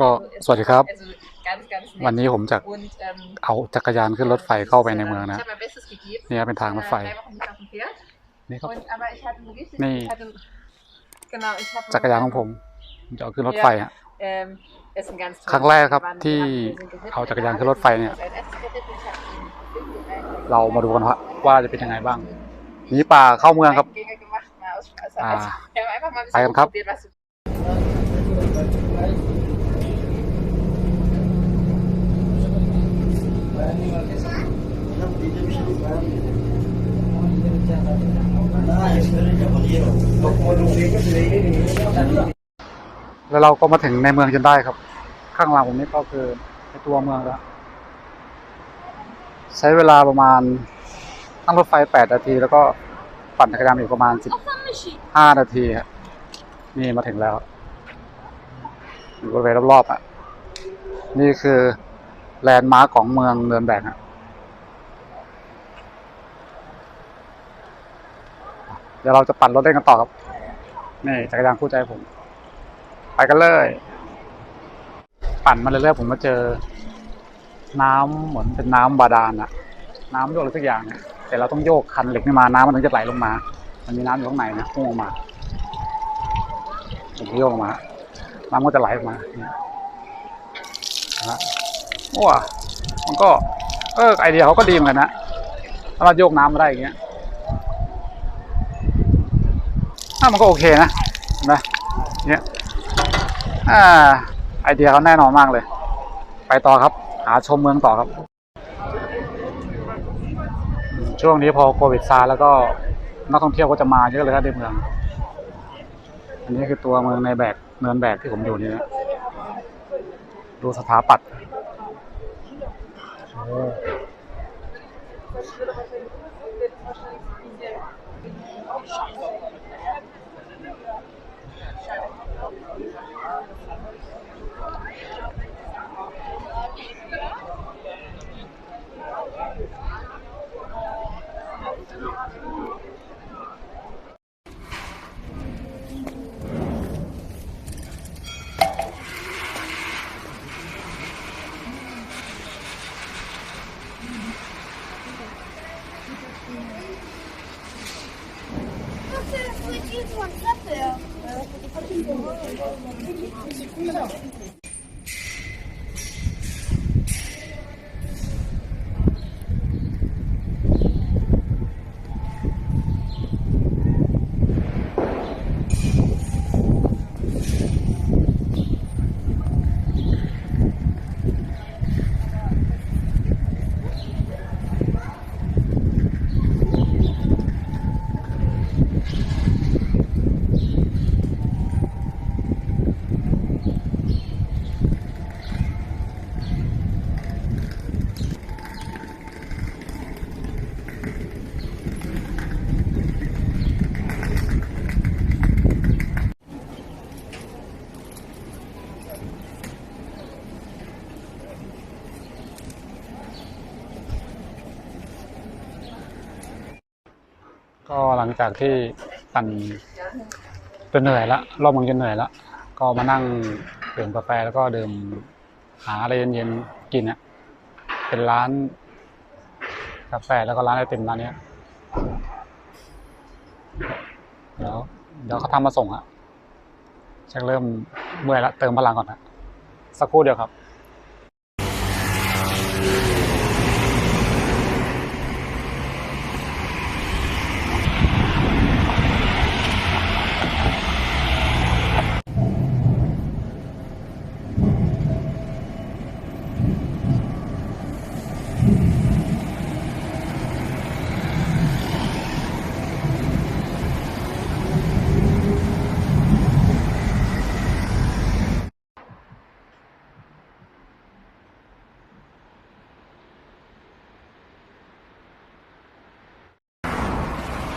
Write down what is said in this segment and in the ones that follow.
ก็ so ist. สวัสดีครับ Also ganz, ganz nett. วันนี้ผมจะ Und ähm, เอาจักรยานขึ้นรถไฟเข้าไปในเมือง ich นะ habe mein Bestes gegeben. เนี่ยเป็นทางรถไฟ Äh, drei Wochen nicht auf dem Pferd. นี่ครับ Und, aber ich hatte einen richtig. Nee. Ich hatte, genau, ich habe. จักรยานของผมผมจะเอาขึ้นรถไฟฮะ Ähm, ist ein ganz ครั้ง tolles แรกครับ Wir waren ที่ wir sind geritten. เอาจักรยานขึ้นรถไฟเนี่ย Also als erstes geritten, ich hab ihn geritten. เรามาดูกันว่าว่าจะเป็นยังไงบ้างหนีป่าเข้าเมืองครับ Gänge gemacht, mal aus Spaß. Ah. Also, แล้วเราก็มาถึงในเมืองจนได้ครับ ข้างหลังผมนี่ก็คือในตัวเมืองแล้ว ใช้เวลาประมาณนั่งรถไฟแปดนาที แล้วก็ปั่นจักรยานอีกประมาณสิบห้านาทีครับนี่มาถึงแล้ว บริเวณรอบๆอะ นี่คือแลนด์มาร์คของเมืองเนินแบกอะเดี๋ยวเราจะปั่นรถเล่นกันต่อครับนี่จักรยานคู่ใจผม ไปกันเลย ปั่นมาเรื่อยๆผมมาเจอ น้ำเหมือนเป็นน้ำบาดาลอะน้ำโยกอะไรสักอย่างเนี่ยแต่เราต้องโยกคันเหล็กนี่มาน้ำมันถึงจะไหลลงมา มันมีน้ำอยู่ข้างในนะพุ่งออกมาผมก็โยกออกมา น้ำก็จะไหลออกมานะว้ามันก็ เออไอเดียเขาก็ดีเหมือนกันนะถ้าเราโยกน้ำมาได้อย่างเงี้ยอะมันก็โอเคนะนไหมเนี่ยอ่า ไอเดียเขาแน่นอนมากเลย ไปต่อครับ หาชมเมืองต่อครับ ช่วงนี้พอโควิดซาแล้วก็นักท่องเที่ยวก็จะมาเยอะเลยครับในเมือง อันนี้คือตัวเมืองในแบก เนินแบกที่ผมอยู่นี่นะดูสถาปัตย์ 그 치즈만 쌌어요. ก็หลังจากที่ปั่นจนเหนื่อยละรอบมืองจนเหนื่อยละก็มานั่งดื่มกาแฟแล้วก็ดื่มหาอะไรเย็นๆกินอะเป็นร้านกาแฟแล้วก็ร้านไอติมร้านเนี้ยเดี๋ยวเดี๋ยวเขาทำมาส่งอะชักเริ่มเมื่อยละเติมพลังก่อนนะสักครู่เดียวครับ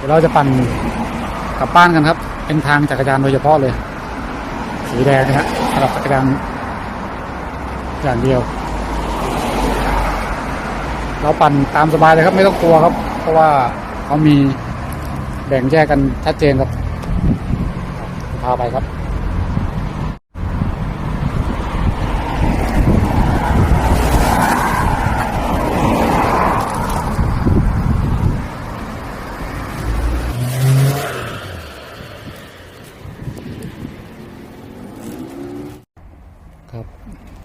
ดี๋ยวเราจะปั่นกลับบ้านกันครับ เป็นทางจักรยานโดยเฉพาะเลย สีแดงนะฮะสำหรับจักรยานอย่างเดียว เราปั่นตามสบายเลยครับ ไม่ต้องกลัวครับ เพราะว่าเขามีแบ่งแยกกันชัดเจนครับพาไปครับ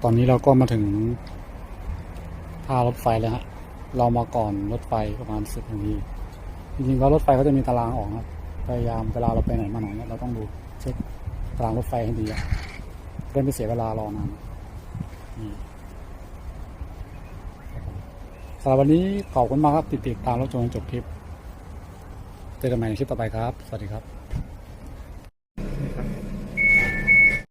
ตอนนี้เราก็มาถึงท่ารถไฟแล้วฮะ เรามาก่อนรถไฟประมาณสิบนาที จริงๆแล้วรถไฟเขาจะมีตารางออกครับพยายามเวลาเราไปไหนมาไหนเนี่ยเราต้องดูเช็คตารางรถไฟให้ดีอะเพื่อไม่เสียเวลารอนานสำหรับวันนี้ขอบคุณมากครับติดติดตามรับชมจนจบคลิป เจอกันใหม่ในคลิปต่อไปครับ สวัสดีครับ